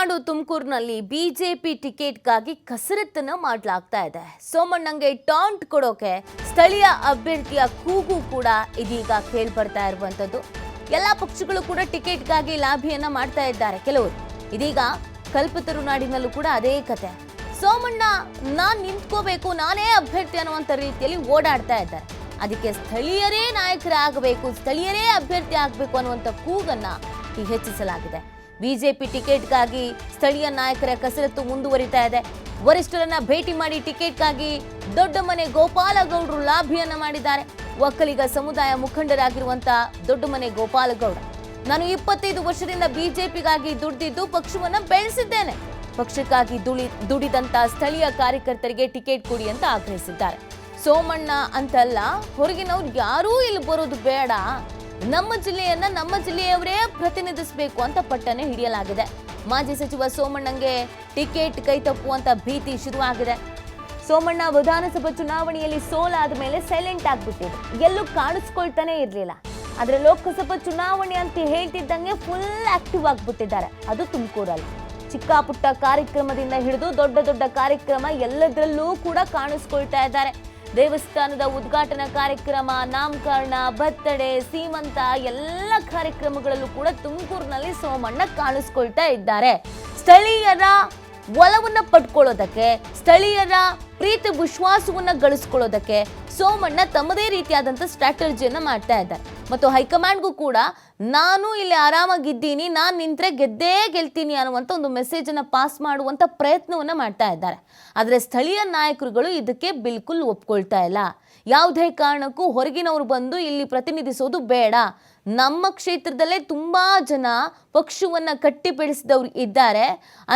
High command ತುಮಕೂರಿನಲ್ಲಿ BJP ಟಿಕೆಟ್ಗಾಗಿ ಕಸರತ್ತನ್ನ ಮಾಡಲಾಗ್ತಾ ಇದೆ. ಸೋಮಣ್ಣಂಗೆ ಟಾಂಟ್ ಕೊಡೋಕೆ ಸ್ಥಳೀಯ ಅಭ್ಯರ್ಥಿಯ ಕೂಗು ಕೂಡ ಇದೀಗ ಕೇಳ್ಬರ್ತಾ ಇರುವಂತದ್ದು ಎಲ್ಲ ಪಕ್ಷಗಳು ಕೂಡ ಟಿಕೆಟ್ಗಾಗಿ ಲಾಭಿಯನ್ನ ಮಾಡ್ತಾ ಇದ್ದಾರೆ. ಕೆಲವರು ಇದೀಗ ಕಲ್ಪತರುನಾಡಿನಲ್ಲೂ ಕೂಡ ಅದೇ ಕತೆ. ಸೋಮಣ್ಣ, ನಾನು ನಿಂತ್ಕೋಬೇಕು, ನಾನೇ ಅಭ್ಯರ್ಥಿ ಅನ್ನುವಂಥ ರೀತಿಯಲ್ಲಿ ಓಡಾಡ್ತಾ ಇದ್ದಾರೆ. ಅದಕ್ಕೆ ಸ್ಥಳೀಯರೇ ನಾಯಕರಾಗಬೇಕು, ಸ್ಥಳೀಯರೇ ಅಭ್ಯರ್ಥಿ ಆಗಬೇಕು ಅನ್ನುವಂಥ ಕೂಗನ್ನ ಹೆಚ್ಚಿಸಲಾಗಿದೆ. ಬಿಜೆಪಿ ಟಿಕೆಟ್ಗಾಗಿ ಸ್ಥಳೀಯ ನಾಯಕರ ಕಸರತ್ತು ಮುಂದುವರಿತಾ ಇದೆ. ವರಿಷ್ಠರನ್ನ ಭೇಟಿ ಮಾಡಿ ಟಿಕೆಟ್ಗಾಗಿ ದೊಡ್ಡ ಮನೆ ಗೋಪಾಲಗೌಡರು ಲಾಭಿಯನ್ನ ಮಾಡಿದ್ದಾರೆ. ಒಕ್ಕಲಿಗ ಸಮುದಾಯ ಮುಖಂಡರಾಗಿರುವಂತ ದೊಡ್ಡ ಮನೆ ಗೋಪಾಲಗೌಡ. ನಾನು ಇಪ್ಪತ್ತೈದು ವರ್ಷದಿಂದ ಬಿಜೆಪಿಗಾಗಿ ದುಡಿದಿದ್ದು ಪಕ್ಷವನ್ನ ಬೆಳೆಸಿದ್ದೇನೆ. ಪಕ್ಷಕ್ಕಾಗಿ ದುಡಿ ದುಡಿದಂತ ಸ್ಥಳೀಯ ಕಾರ್ಯಕರ್ತರಿಗೆ ಟಿಕೆಟ್ ಕೊಡಿ ಅಂತ ಆಗ್ರಹಿಸಿದ್ದಾರೆ. ಸೋಮಣ್ಣ ಅಂತಲ್ಲ, ಹೊರಗಿನವ್ರು ಯಾರೂ ಇಲ್ಲಿ ಬರೋದು ಬೇಡ. ನಮ್ಮ ಜಿಲ್ಲೆಯನ್ನ ನಮ್ಮ ಜಿಲ್ಲೆಯವರೇ ಪ್ರತಿನಿಧಿಸಬೇಕು ಅಂತ ಪಟ್ಟನೆ ಹಿಡಿಯಲಾಗಿದೆ. ಮಾಜಿ ಸಚಿವ ಸೋಮಣ್ಣಂಗೆ ಟಿಕೆಟ್ ಕೈ ತಪ್ಪುವಂತ ಭೀತಿ ಶುರುವಾಗಿದೆ. ಸೋಮಣ್ಣ ವಿಧಾನಸಭಾ ಚುನಾವಣೆಯಲ್ಲಿ ಸೋಲಾದ ಮೇಲೆ ಸೈಲೆಂಟ್ ಆಗ್ಬಿಟ್ಟಿದೆ. ಎಲ್ಲೂ ಕಾಣಿಸ್ಕೊಳ್ತಾನೆ ಇರಲಿಲ್ಲ. ಆದ್ರೆ ಲೋಕಸಭಾ ಚುನಾವಣೆ ಅಂತ ಹೇಳ್ತಿದ್ದಂಗೆ ಫುಲ್ ಆಕ್ಟಿವ್ ಆಗ್ಬಿಟ್ಟಿದ್ದಾರೆ. ಅದು ತುಮಕೂರಲ್ಲಿ. ಚಿಕ್ಕ ಪುಟ್ಟ ಕಾರ್ಯಕ್ರಮದಿಂದ ಹಿಡಿದು ದೊಡ್ಡ ದೊಡ್ಡ ಕಾರ್ಯಕ್ರಮ ಎಲ್ಲದರಲ್ಲೂ ಕೂಡ ಕಾಣಿಸ್ಕೊಳ್ತಾ ಇದ್ದಾರೆ. ದೇವಸ್ಥಾನದ ಉದ್ಘಾಟನಾ ಕಾರ್ಯಕ್ರಮ, ನಾಮಕರಣ ಬರ್ತಡೇ ಸೀಮಂತ ಎಲ್ಲ ಕಾರ್ಯಕ್ರಮಗಳಲ್ಲೂ ಕೂಡ ತುಮಕೂರಿನಲ್ಲಿ ಸೋಮಣ್ಣ ಕಾಣಿಸ್ಕೊಳ್ತಾ ಇದ್ದಾರೆ. ಸ್ಥಳೀಯರ ಒಲವನ್ನ ಪಡ್ಕೊಳ್ಳೋದಕ್ಕೆ, ಸ್ಥಳೀಯರ ಪ್ರೀತಿ ವಿಶ್ವಾಸವನ್ನ ಗಳಿಸ್ಕೊಳ್ಳೋದಕ್ಕೆ ಸೋಮಣ್ಣ ತಮ್ಮದೇ ರೀತಿಯಾದಂಥ ಸ್ಟ್ರಾಟಜಿಯನ್ನ ಮಾಡ್ತಾ ಇದ್ದಾರೆ. ಮತ್ತು ಹೈಕಮಾಂಡ್ಗೂ ಕೂಡ ನಾನು ಇಲ್ಲಿ ಆರಾಮಾಗಿದ್ದೀನಿ, ನಾನು ನಿಂತರೆ ಗೆದ್ದೇ ಗೆಲ್ತೀನಿ ಅನ್ನುವಂಥ ಒಂದು ಮೆಸೇಜನ್ನು ಪಾಸ್ ಮಾಡುವಂಥ ಪ್ರಯತ್ನವನ್ನು ಮಾಡ್ತಾ ಇದ್ದಾರೆ. ಆದರೆ ಸ್ಥಳೀಯ ನಾಯಕರುಗಳು ಇದಕ್ಕೆ ಬಿಲ್ಕುಲ್ ಒಪ್ಕೊಳ್ತಾ ಇಲ್ಲ. ಯಾವುದೇ ಕಾರಣಕ್ಕೂ ಹೊರಗಿನವರು ಬಂದು ಇಲ್ಲಿ ಪ್ರತಿನಿಧಿಸೋದು ಬೇಡ. ನಮ್ಮ ಕ್ಷೇತ್ರದಲ್ಲೇ ತುಂಬ ಜನ ಪಕ್ಷವನ್ನು ಕಟ್ಟಿ ಬೆಳೆಸಿದವ್ರು ಇದ್ದಾರೆ.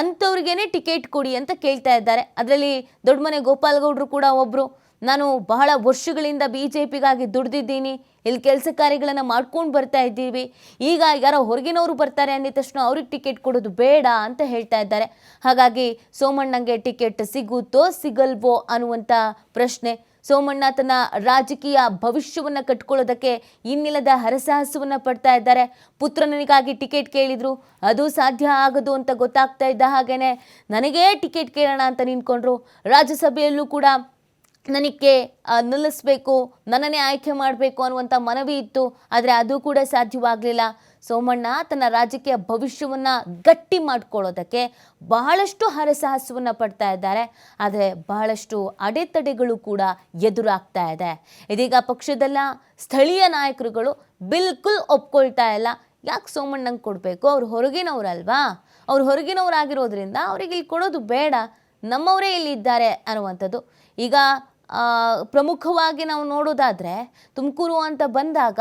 ಅಂಥವ್ರಿಗೇನೆ ಟಿಕೆಟ್ ಕೊಡಿ ಅಂತ ಕೇಳ್ತಾ ಇದ್ದಾರೆ. ಅದರಲ್ಲಿ ದೊಡ್ಡಮನೆ ಗೋಪಾಲಗೌಡರು ಕೂಡ ಒಬ್ಬರು ನಾನು ಬಹಳ ವರ್ಷಗಳಿಂದ ಬಿ ಜೆ ಪಿಗಾಗಿ ದುಡ್ದಿದ್ದೀನಿ, ಇಲ್ಲಿ ಕೆಲಸ ಕಾರ್ಯಗಳನ್ನು ಮಾಡ್ಕೊಂಡು ಬರ್ತಾ ಇದ್ದೀವಿ. ಈಗ ಯಾರೋ ಹೊರಗಿನವರು ಬರ್ತಾರೆ ಅಂದಿದ ತಕ್ಷಣ ಅವ್ರಿಗೆ ಟಿಕೆಟ್ ಕೊಡೋದು ಬೇಡ ಅಂತ ಹೇಳ್ತಾ ಇದ್ದಾರೆ. ಹಾಗಾಗಿ ಸೋಮಣ್ಣಂಗೆ ಟಿಕೆಟ್ ಸಿಗುತ್ತೋ ಸಿಗಲ್ವೋ ಅನ್ನುವಂಥ ಪ್ರಶ್ನೆ. ಸೋಮಣ್ಣ ತನ್ನ ರಾಜಕೀಯ ಭವಿಷ್ಯವನ್ನು ಕಟ್ಕೊಳ್ಳೋದಕ್ಕೆ ಇನ್ನಿಲ್ಲದ ಹರಸಾಹಸವನ್ನು ಪಡ್ತಾ ಇದ್ದಾರೆ. ಪುತ್ರನಿಗಾಗಿ ಟಿಕೆಟ್ ಕೇಳಿದರು, ಅದು ಸಾಧ್ಯ ಆಗದು ಅಂತ ಗೊತ್ತಾಗ್ತಾ ಇದ್ದ ಹಾಗೇನೆ ನನಗೇ ಟಿಕೆಟ್ ಕೇಳೋಣ ಅಂತ ನಿಂತ್ಕೊಂಡ್ರು. ರಾಜ್ಯಸಭೆಯಲ್ಲೂ ಕೂಡ ನನಗೆ ನಿಲ್ಲಿಸ್ಬೇಕು, ನನ್ನನ್ನೇ ಆಯ್ಕೆ ಮಾಡಬೇಕು ಅನ್ನುವಂಥ ಮನವಿ ಇತ್ತು, ಆದರೆ ಅದು ಕೂಡ ಸಾಧ್ಯವಾಗಲಿಲ್ಲ. ಸೋಮಣ್ಣ ತನ್ನ ರಾಜಕೀಯ ಭವಿಷ್ಯವನ್ನು ಗಟ್ಟಿ ಮಾಡ್ಕೊಳ್ಳೋದಕ್ಕೆ ಬಹಳಷ್ಟು ಹರಸಾಹಸವನ್ನು ಪಡ್ತಾ ಇದ್ದಾರೆ, ಆದರೆ ಬಹಳಷ್ಟು ಅಡೆತಡೆಗಳು ಕೂಡ ಎದುರಾಗ್ತಾ ಇದೆ. ಇದೀಗ ಪಕ್ಷದಲ್ಲ, ಸ್ಥಳೀಯ ನಾಯಕರುಗಳು ಬಿಲ್ಕುಲ್ ಒಪ್ಕೊಳ್ತಾ ಇಲ್ಲ. ಯಾಕೆ ಸೋಮಣ್ಣಂಗೆ ಕೊಡಬೇಕು? ಅವ್ರು ಹೊರಗಿನವ್ರಲ್ವಾ? ಅವ್ರು ಹೊರಗಿನವರಾಗಿರೋದ್ರಿಂದ ಅವ್ರಿಗೆ ಇಲ್ಲಿ ಕೊಡೋದು ಬೇಡ, ನಮ್ಮವರೇ ಇಲ್ಲಿ ಇದ್ದಾರೆ ಅನ್ನುವಂಥದ್ದು. ಈಗ ಪ್ರಮುಖವಾಗಿ ನಾವು ನೋಡೋದಾದರೆ ತುಮಕೂರು ಅಂತ ಬಂದಾಗ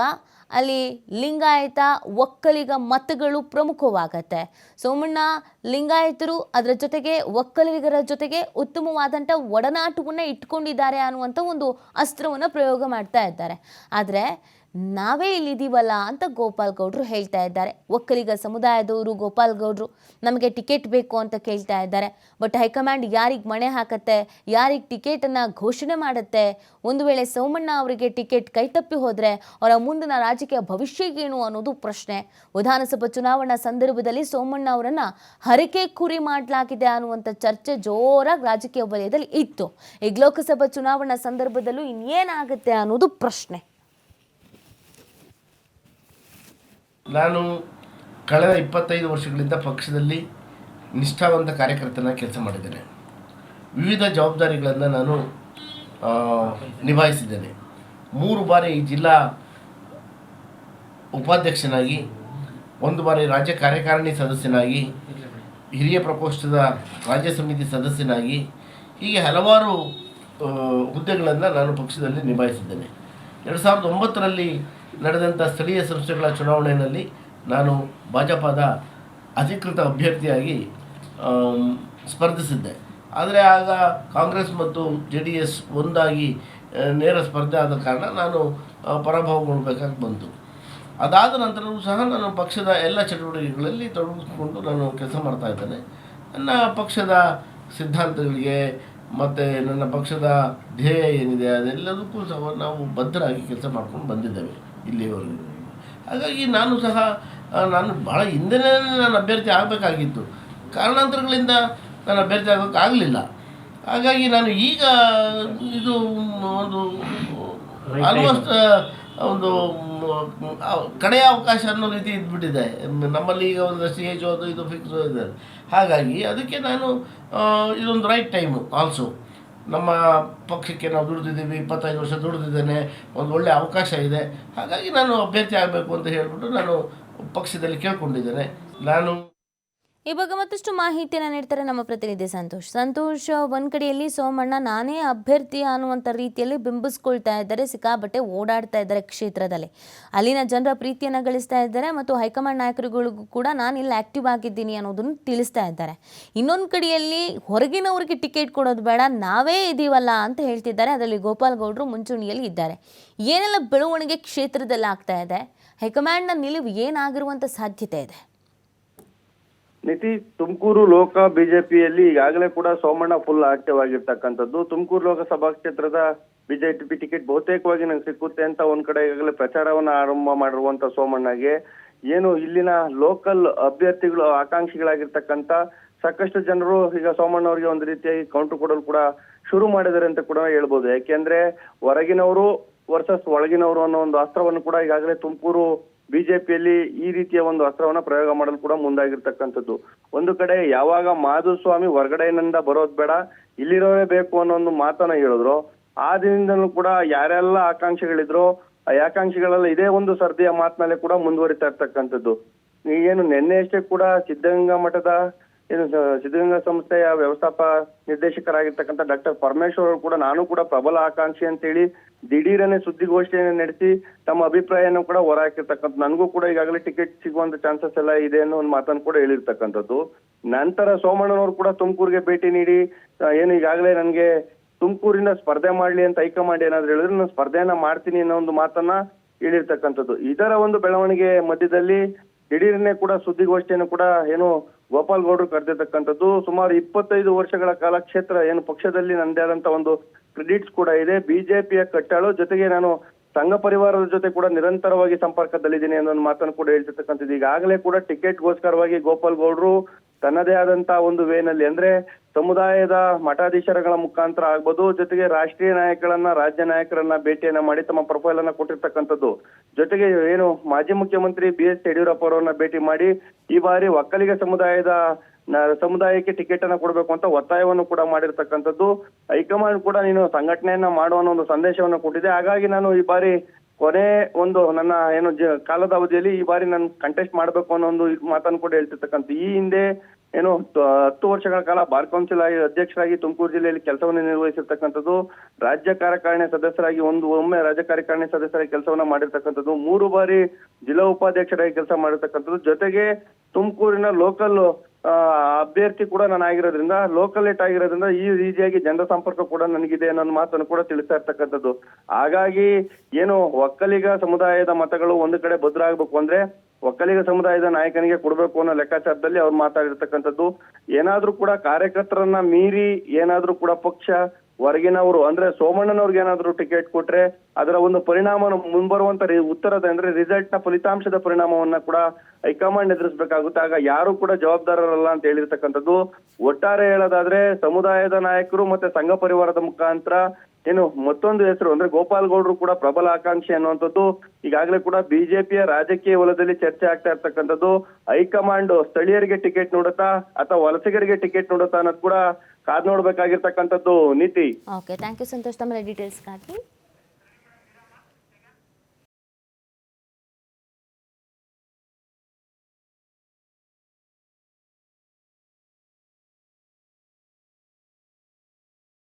ಅಲ್ಲಿ ಲಿಂಗಾಯತ ಒಕ್ಕಲಿಗ ಮತಗಳು ಪ್ರಮುಖವಾಗತ್ತೆ. ಸೋಮಣ್ಣ, ಲಿಂಗಾಯತರು ಅದರ ಜೊತೆಗೆ ಒಕ್ಕಲಿಗರ ಜೊತೆಗೆ ಉತ್ತಮವಾದಂಥ ಒಡನಾಟವನ್ನು ಇಟ್ಕೊಂಡಿದ್ದಾರೆ ಅನ್ನುವಂಥ ಒಂದು ಅಸ್ತ್ರವನ್ನು ಪ್ರಯೋಗ ಮಾಡ್ತಾ ಇದ್ದಾರೆ. ಆದರೆ ನಾವೇ ಇಲ್ಲಿದ್ದೀವಲ್ಲ ಅಂತ ಗೋಪಾಲ್ ಗೌಡ್ರು ಹೇಳ್ತಾ ಇದ್ದಾರೆ. ಒಕ್ಕಲಿಗ ಸಮುದಾಯದವರು ಗೋಪಾಲ್ ಗೌಡ್ರು ನಮಗೆ ಟಿಕೆಟ್ ಬೇಕು ಅಂತ ಕೇಳ್ತಾ ಇದ್ದಾರೆ. ಬಟ್ ಹೈಕಮಾಂಡ್ ಯಾರಿಗೆ ಮಣೆ ಹಾಕತ್ತೆ, ಯಾರಿಗೆ ಟಿಕೆಟನ್ನು ಘೋಷಣೆ ಮಾಡುತ್ತೆ? ಒಂದು ವೇಳೆ ಸೋಮಣ್ಣ ಅವರಿಗೆ ಟಿಕೆಟ್ ಕೈತಪ್ಪಿ ಹೋದರೆ ಅವರ ಮುಂದಿನ ರಾಜಕೀಯ ಭವಿಷ್ಯ ಏನು ಅನ್ನೋದು ಪ್ರಶ್ನೆ. ವಿಧಾನಸಭಾ ಚುನಾವಣಾ ಸಂದರ್ಭದಲ್ಲಿ ಸೋಮಣ್ಣ ಅವರನ್ನು ಹರಕೆ ಕುರಿ ಮಾಡಲಾಗಿದೆ ಅನ್ನುವಂಥ ಚರ್ಚೆ ಜೋರಾಗಿ ರಾಜಕೀಯ ವಲಯದಲ್ಲಿ ಇತ್ತು. ಈಗ ಲೋಕಸಭಾ ಚುನಾವಣಾ ಸಂದರ್ಭದಲ್ಲೂ ಇನ್ನೇನಾಗುತ್ತೆ ಅನ್ನೋದು ಪ್ರಶ್ನೆ. ನಾನು ಕಳೆದ ಇಪ್ಪತ್ತೈದು ವರ್ಷಗಳಿಂದ ಪಕ್ಷದಲ್ಲಿ ನಿಷ್ಠಾವಂತ ಕಾರ್ಯಕರ್ತನ ಕೆಲಸ ಮಾಡಿದ್ದೇನೆ. ವಿವಿಧ ಜವಾಬ್ದಾರಿಗಳನ್ನು ನಾನು ನಿಭಾಯಿಸಿದ್ದೇನೆ. ಮೂರು ಬಾರಿ ಜಿಲ್ಲಾ ಉಪಾಧ್ಯಕ್ಷನಾಗಿ, ಒಂದು ಬಾರಿ ರಾಜ್ಯ ಕಾರ್ಯಕಾರಿಣಿ ಸದಸ್ಯನಾಗಿ, ಹಿರಿಯ ಪ್ರಕೋಷ್ಠದ ರಾಜ್ಯ ಸಮಿತಿ ಸದಸ್ಯನಾಗಿ, ಹೀಗೆ ಹಲವಾರು ಹುದ್ದೆಗಳನ್ನು ನಾನು ಪಕ್ಷದಲ್ಲಿ ನಿಭಾಯಿಸಿದ್ದೇನೆ. ಎರಡು ಸಾವಿರದ ಒಂಬತ್ತರಲ್ಲಿ ನಡೆದಂಥ ಸ್ಥಳೀಯ ಸಂಸ್ಥೆಗಳ ಚುನಾವಣೆಯಲ್ಲಿ ನಾನು ಭಾಜಪದ ಅಧಿಕೃತ ಅಭ್ಯರ್ಥಿಯಾಗಿ ಸ್ಪರ್ಧಿಸಿದ್ದೆ. ಆದರೆ ಆಗ ಕಾಂಗ್ರೆಸ್ ಮತ್ತು ಜೆ ಡಿ ಎಸ್ ಒಂದಾಗಿ ನೇರ ಸ್ಪರ್ಧೆ ಆದ ಕಾರಣ ನಾನು ಪರಾಭವಗೊಳ್ಬೇಕಾಗಿ ಬಂತು. ಅದಾದ ನಂತರವೂ ಸಹ ನಾನು ಪಕ್ಷದ ಎಲ್ಲ ಚಟುವಟಿಕೆಗಳಲ್ಲಿ ತೊಡಗಿಸಿಕೊಂಡು ನಾನು ಕೆಲಸ ಮಾಡ್ತಾ ಇದ್ದೇನೆ. ನನ್ನ ಪಕ್ಷದ ಸಿದ್ಧಾಂತಗಳಿಗೆ ಮತ್ತು ನನ್ನ ಪಕ್ಷದ ಧ್ಯೇಯ ಏನಿದೆ ಅದೆಲ್ಲದಕ್ಕೂ ಸಹ ನಾವು ಬದ್ಧರಾಗಿ ಕೆಲಸ ಮಾಡ್ಕೊಂಡು ಬಂದಿದ್ದೇವೆ. ಇಲ್ಲಿಯವರೆಗೂ ಹಾಗಾಗಿ ನಾನು ಸಹ ನಾನು ಭಾಳ ಹಿಂದೆನೇ ನಾನು ಅಭ್ಯರ್ಥಿ ಆಗಬೇಕಾಗಿತ್ತು. ಕಾರಣಾಂತರಗಳಿಂದ ನಾನು ಅಭ್ಯರ್ಥಿ ಆಗೋಕ್ಕಾಗಲಿಲ್ಲ ಹಾಗಾಗಿ ನಾನು ಈಗ ಇದು ಒಂದು ಆಲ್ಮೋಸ್ಟ್ ಒಂದು ಕಡೆಯ ಅವಕಾಶ ಅನ್ನೋ ರೀತಿ ಇದ್ಬಿಟ್ಟಿದೆ. ನಮ್ಮಲ್ಲಿ ಈಗ ಒಂದು ಸಿ ಎಚ್ ಅದು ಇದು ಫಿಕ್ಸ್ ಇದೆ. ಹಾಗಾಗಿ ಅದಕ್ಕೆ ನಾನು ಇದೊಂದು ರೈಟ್ ಟೈಮು ಆಲ್ಸೋ ನಮ್ಮ ಪಕ್ಷಕ್ಕೆ ನಾವು ದುಡಿದಿದ್ದೀವಿ, ಇಪ್ಪತ್ತೈದು ವರ್ಷ ದುಡಿದಿದ್ದೇನೆ, ಒಂದು ಒಳ್ಳೆಯ ಅವಕಾಶ ಇದೆ. ಹಾಗಾಗಿ ನಾನು ಅಭ್ಯರ್ಥಿ ಆಗಬೇಕು ಅಂತ ಹೇಳಿಬಿಟ್ಟು ನಾನು ಪಕ್ಷದಲ್ಲಿ ಕೇಳ್ಕೊಂಡಿದ್ದೇನೆ. ನಾನು ಬಗ್ಗೆ ಮತ್ತಷ್ಟು ಮಾಹಿತಿಯನ್ನು ನೀಡ್ತಾರೆ ನಮ್ಮ ಪ್ರತಿನಿಧಿ ಸಂತೋಷ್. ಸಂತೋಷ್, ಒಂದ್ ಕಡೆಯಲ್ಲಿ ಸೋಮಣ್ಣ ನಾನೇ ಅಭ್ಯರ್ಥಿ ಅನ್ನುವಂಥ ರೀತಿಯಲ್ಲಿ ಬಿಂಬಿಸ್ಕೊಳ್ತಾ ಇದ್ದಾರೆ ಸಿಕ್ಕಾಬಟ್ಟೆ ಓಡಾಡ್ತಾ ಇದ್ದಾರೆ ಕ್ಷೇತ್ರದಲ್ಲಿ. ಅಲ್ಲಿನ ಜನರ ಪ್ರೀತಿಯನ್ನು ಗಳಿಸ್ತಾ ಇದ್ದಾರೆ ಮತ್ತು ಹೈಕಮಾಂಡ್ ನಾಯಕರುಗಳಿಗೂ ಕೂಡ ನಾನು ಇಲ್ಲಿ ಆಕ್ಟಿವ್ ಆಗಿದ್ದೀನಿ ಅನ್ನೋದನ್ನು ತಿಳಿಸ್ತಾ ಇದ್ದಾರೆ. ಇನ್ನೊಂದು ಕಡೆಯಲ್ಲಿ ಹೊರಗಿನವರಿಗೆ ಟಿಕೆಟ್ ಕೊಡೋದು ಬೇಡ, ನಾವೇ ಇದೀವಲ್ಲ ಅಂತ ಹೇಳ್ತಿದ್ದಾರೆ. ಅದರಲ್ಲಿ ಗೋಪಾಲ್ ಗೌಡ್ರು ಮುಂಚೂಣಿಯಲ್ಲಿ ಇದ್ದಾರೆ. ಏನೆಲ್ಲ ಬೆಳವಣಿಗೆ ಕ್ಷೇತ್ರದಲ್ಲಿ ಆಗ್ತಾ ಇದೆ? ಹೈಕಮಾಂಡ್ನ ನಿಲುವು ಏನಾಗಿರುವಂಥ ಸಾಧ್ಯತೆ ಇದೆ? ನಿತಿ, ತುಮಕೂರು ಲೋಕ ಬಿಜೆಪಿಯಲ್ಲಿ ಈಗಾಗಲೇ ಕೂಡ ಸೋಮಣ್ಣ ಫುಲ್ ಆಕ್ಟಿವ್ ಆಗಿರ್ತಕ್ಕಂಥದ್ದು ತುಮಕೂರು ಲೋಕಸಭಾ ಕ್ಷೇತ್ರದ ಬಿಜೆಪಿ ಟಿಕೆಟ್ ಬಹುತೇಕವಾಗಿ ನಂಗೆ ಸಿಕ್ಕುತ್ತೆ ಅಂತ ಒಂದ್ ಕಡೆ ಈಗಾಗಲೇ ಪ್ರಚಾರವನ್ನ ಆರಂಭ ಮಾಡಿರುವಂತ ಸೋಮಣ್ಣಗೆ. ಏನು ಇಲ್ಲಿನ ಲೋಕಲ್ ಅಭ್ಯರ್ಥಿಗಳು, ಆಕಾಂಕ್ಷಿಗಳಾಗಿರ್ತಕ್ಕಂಥ ಸಾಕಷ್ಟು ಜನರು ಈಗ ಸೋಮಣ್ಣ ಅವರಿಗೆ ಒಂದು ರೀತಿಯಾಗಿ ಕೌಂಟರ್ ಕೊಡಲು ಕೂಡ ಶುರು ಮಾಡಿದ್ದಾರೆ ಅಂತ ಕೂಡ ಹೇಳ್ಬೋದು. ಯಾಕೆಂದ್ರೆ ಹೊರಗಿನವರು ವರ್ಸಸ್ ಒಳಗಿನವರು ಅನ್ನೋ ಒಂದು ಅಸ್ತ್ರವನ್ನು ಕೂಡ ಈಗಾಗಲೇ ತುಮಕೂರು ಬಿಜೆಪಿಯಲ್ಲಿ ಈ ರೀತಿಯ ಒಂದು ಅಸ್ತ್ರವನ್ನ ಪ್ರಯೋಗ ಮಾಡಲು ಕೂಡ ಮುಂದಾಗಿರ್ತಕ್ಕಂಥದ್ದು. ಒಂದು ಕಡೆ ಯಾವಾಗ ಮಾಧುಸ್ವಾಮಿ ಹೊರಗಡೆಯಿಂದ ಬರೋದ್ ಬೇಡ, ಇಲ್ಲಿರೋರೇ ಬೇಕು ಅನ್ನೋ ಒಂದು ಮಾತನ್ನ ಹೇಳಿದ್ರು. ಆ ದಿನದಿಂದಲೂ ಕೂಡ ಯಾರೆಲ್ಲ ಆಕಾಂಕ್ಷಿಗಳಿದ್ರು, ಆ ಆಕಾಂಕ್ಷಿಗಳೆಲ್ಲ ಇದೇ ಒಂದು ಸರ್ದಿಯ ಮಾತಿನಲ್ಲೇ ಕೂಡ ಮುಂದುವರಿತಾ ಇರ್ತಕ್ಕಂಥದ್ದು. ಏನು ನಿನ್ನೆ ಅಷ್ಟೇ ಕೂಡ ಸಿದ್ಧಗಂಗಾ ಮಠದ ಏನು ಸಿದ್ಧಗಂಗಾ ಸಂಸ್ಥೆಯ ವ್ಯವಸ್ಥಾಪ ನಿರ್ದೇಶಕರಾಗಿರ್ತಕ್ಕಂಥ ಡಾಕ್ಟರ್ ಪರಮೇಶ್ವರ್ ಅವರು ಕೂಡ ನಾನು ಕೂಡ ಪ್ರಬಲ ಆಕಾಂಕ್ಷಿ ಅಂತೇಳಿ ದಿಢೀರನೆ ಸುದ್ದಿಗೋಷ್ಠಿಯನ್ನು ನಡೆಸಿ ತಮ್ಮ ಅಭಿಪ್ರಾಯವನ್ನು ಕೂಡ ಹೊರ ಹಾಕಿರ್ತಕ್ಕಂಥ ನನಗೂ ಕೂಡ ಈಗಾಗಲೇ ಟಿಕೆಟ್ ಸಿಗುವಂತ ಚಾನ್ಸಸ್ ಎಲ್ಲ ಇದೆ ಅನ್ನೋ ಒಂದು ಮಾತನ್ನು ಕೂಡ ಹೇಳಿರ್ತಕ್ಕಂಥದ್ದು. ನಂತರ ಸೋಮಣ್ಣನವರು ಕೂಡ ತುಮಕೂರಿಗೆ ಭೇಟಿ ನೀಡಿ ಏನು ಈಗಾಗಲೇ ನನಗೆ ತುಮಕೂರಿಂದ ಸ್ಪರ್ಧೆ ಮಾಡ್ಲಿ ಅಂತ ಹೈಕಮಾಂಡ್ ಏನಾದ್ರು ಹೇಳಿದ್ರೆ ನಾನು ಸ್ಪರ್ಧೆಯನ್ನ ಮಾಡ್ತೀನಿ ಅನ್ನೋ ಒಂದು ಮಾತನ್ನ ಹೇಳಿರ್ತಕ್ಕಂಥದ್ದು. ಇದರ ಒಂದು ಬೆಳವಣಿಗೆ ಮಧ್ಯದಲ್ಲಿ ದಿಢೀರನೆ ಕೂಡ ಸುದ್ದಿಗೋಷ್ಠಿಯನ್ನು ಕೂಡ ಏನು ಗೋಪಾಲ್ ಗೌಡರು ಕರೆದಿರ್ತಕ್ಕಂಥದ್ದು ಸುಮಾರು ಇಪ್ಪತ್ತೈದು ವರ್ಷಗಳ ಕಾಲ ಕ್ಷೇತ್ರ ಏನು ಪಕ್ಷದಲ್ಲಿ ನಂದೇ ಆದಂತ ಒಂದು ಕ್ರೆಡಿಟ್ಸ್ ಕೂಡ ಇದೆ. ಬಿಜೆಪಿಯ ಕಟ್ಟಾಳು. ಜೊತೆಗೆ ನಾನು ಸಂಘ ಪರಿವಾರದ ಜೊತೆ ಕೂಡ ನಿರಂತರವಾಗಿ ಸಂಪರ್ಕದಲ್ಲಿದ್ದೀನಿ ಅನ್ನೋ ಒಂದು ಮಾತನ್ನು ಕೂಡ ಹೇಳ್ತಿರ್ತಕ್ಕಂಥದ್ದು. ಈಗಾಗಲೇ ಕೂಡ ಟಿಕೆಟ್ಗೋಸ್ಕರವಾಗಿ ಗೋಪಾಲ್ ಗೌಡ್ರು ತನ್ನದೇ ಆದಂತ ಒಂದು ವೇನಲ್ಲಿ. ಅಂದ್ರೆ ಸಮುದಾಯದ ಮಠಾಧೀಶರಗಳ ಮುಖಾಂತರ ಆಗ್ಬೋದು, ಜೊತೆಗೆ ರಾಷ್ಟ್ರೀಯ ನಾಯಕರನ್ನ, ರಾಜ್ಯ ನಾಯಕರನ್ನ ಭೇಟಿಯನ್ನ ಮಾಡಿ ತಮ್ಮ ಪ್ರೊಫೈಲ್ ಅನ್ನ ಕೊಟ್ಟಿರ್ತಕ್ಕಂಥದ್ದು. ಜೊತೆಗೆ ಏನು ಮಾಜಿ ಮುಖ್ಯಮಂತ್ರಿ ಬಿ ಎಸ್ ಯಡಿಯೂರಪ್ಪ ಅವರನ್ನ ಭೇಟಿ ಮಾಡಿ, ಈ ಬಾರಿ ಒಕ್ಕಲಿಗ ಸಮುದಾಯದ ಸಮುದಾಯಕ್ಕೆ ಟಿಕೆಟ್ ಅನ್ನ ಕೊಡಬೇಕು ಅಂತ ಒತ್ತಾಯವನ್ನು ಕೂಡ ಮಾಡಿರ್ತಕ್ಕಂಥದ್ದು. ಹೈಕಮಾಂಡ್ ಕೂಡ ನೀನು ಸಂಘಟನೆಯನ್ನ ಮಾಡುವ ಒಂದು ಸಂದೇಶವನ್ನು ಕೊಟ್ಟಿದೆ. ಹಾಗಾಗಿ ನಾನು ಈ ಬಾರಿ ಕೊನೆ ಒಂದು ನನ್ನ ಏನು ಕಾಲದ ಅವಧಿಯಲ್ಲಿ ಈ ಬಾರಿ ನಾನು ಕಂಟೆಸ್ಟ್ ಮಾಡಬೇಕು ಅನ್ನೋ ಒಂದು ಮಾತನ್ನು ಕೂಡ ಹೇಳ್ತಿರ್ತಕ್ಕಂಥ ಈ ಹಿಂದೆ ಏನು ಹತ್ತು ವರ್ಷಗಳ ಕಾಲ ಬಾರ್ ಕೌನ್ಸಿಲ್ ಆಗಿ ಅಧ್ಯಕ್ಷರಾಗಿ ತುಮಕೂರು ಜಿಲ್ಲೆಯಲ್ಲಿ ಕೆಲಸವನ್ನು ನಿರ್ವಹಿಸಿರ್ತಕ್ಕಂಥದ್ದು, ರಾಜ್ಯ ಕಾರ್ಯಕಾರಿಣಿ ಸದಸ್ಯರಾಗಿ ಒಂದು, ಒಮ್ಮೆ ರಾಜ್ಯ ಕಾರ್ಯಕಾರಿಣಿ ಸದಸ್ಯರಾಗಿ ಕೆಲಸವನ್ನ ಮಾಡಿರ್ತಕ್ಕಂಥದ್ದು, ಮೂರು ಬಾರಿ ಜಿಲ್ಲಾ ಉಪಾಧ್ಯಕ್ಷರಾಗಿ ಕೆಲಸ ಮಾಡಿರ್ತಕ್ಕಂಥದ್ದು, ಜೊತೆಗೆ ತುಮಕೂರಿನ ಲೋಕಲ್ ಅಭ್ಯರ್ಥಿ ಕೂಡ ನಾನು ಆಗಿರೋದ್ರಿಂದ ಲೋಕಲೇಟ್ ಆಗಿರೋದ್ರಿಂದ ಈ ರೀತಿಯಾಗಿ ಜನರ ಸಂಪರ್ಕ ಕೂಡ ನನಗಿದೆ ಅನ್ನೋ ಮಾತನ್ನು ಕೂಡ ತಿಳಿಸ್ತಾ ಇರ್ತಕ್ಕಂಥದ್ದು. ಹಾಗಾಗಿ ಏನು ಒಕ್ಕಲಿಗ ಸಮುದಾಯದ ಮತಗಳು ಒಂದು ಕಡೆ ಭದ್ರ ಆಗ್ಬೇಕು ಅಂದ್ರೆ ಒಕ್ಕಲಿಗ ಸಮುದಾಯದ ನಾಯಕನಿಗೆ ಕೊಡಬೇಕು ಅನ್ನೋ ಲೆಕ್ಕಾಚಾರದಲ್ಲಿ ಅವ್ರು ಮಾತಾಡಿರ್ತಕ್ಕಂಥದ್ದು. ಏನಾದ್ರೂ ಕೂಡ ಕಾರ್ಯಕರ್ತರನ್ನ ಮೀರಿ ಏನಾದ್ರೂ ಕೂಡ ಪಕ್ಷ ಹೊರಗಿನವರು, ಅಂದ್ರೆ ಸೋಮಣ್ಣನವ್ರಿಗೆ ಏನಾದ್ರು ಟಿಕೆಟ್ ಕೊಟ್ರೆ ಅದರ ಒಂದು ಪರಿಣಾಮ ಮುಂಬರುವಂತ ಉತ್ತರದ ಅಂದ್ರೆ ರಿಸಲ್ಟ್ನ ಫಲಿತಾಂಶದ ಪರಿಣಾಮವನ್ನ ಕೂಡ ಹೈಕಮಾಂಡ್ ಎದುರಿಸಬೇಕಾಗುತ್ತೆ. ಆಗ ಯಾರು ಕೂಡ ಜವಾಬ್ದಾರರಲ್ಲ ಅಂತ ಹೇಳಿರ್ತಕ್ಕಂಥದ್ದು. ಒಟ್ಟಾರೆ ಹೇಳೋದಾದ್ರೆ ಸಮುದಾಯದ ನಾಯಕರು ಮತ್ತೆ ಸಂಘ ಪರಿವಾರದ ಮುಖಾಂತರ ಏನು ಮತ್ತೊಂದು ಹೆಸರು ಅಂದ್ರೆ ಗೋಪಾಲ್ ಗೌಡ್ರು ಕೂಡ ಪ್ರಬಲ ಆಕಾಂಕ್ಷಿ ಅನ್ನುವಂಥದ್ದು, ಈಗಾಗಲೇ ಕೂಡ ಬಿಜೆಪಿಯ ರಾಜಕೀಯ ವಲಯದಲ್ಲಿ ಚರ್ಚೆ ಆಗ್ತಾ ಇರ್ತಕ್ಕಂಥದ್ದು. ಹೈಕಮಾಂಡ್ ಸ್ಥಳೀಯರಿಗೆ ಟಿಕೆಟ್ ನೋಡುತ್ತಾ ಅಥವಾ ವಲಸಿಗರಿಗೆ ಟಿಕೆಟ್ ನೋಡುತ್ತಾ ಅನ್ನೋದು ಕೂಡ ಕಾದ್ ನೋಡ್ಬೇಕಾಗಿರ್ತಕ್ಕಂಥದ್ದು ನೀತಿ. Okay thank you Santosh. ತಮ್ಮ ಡೀಟೇಲ್ಸ್ಗಾಗಿ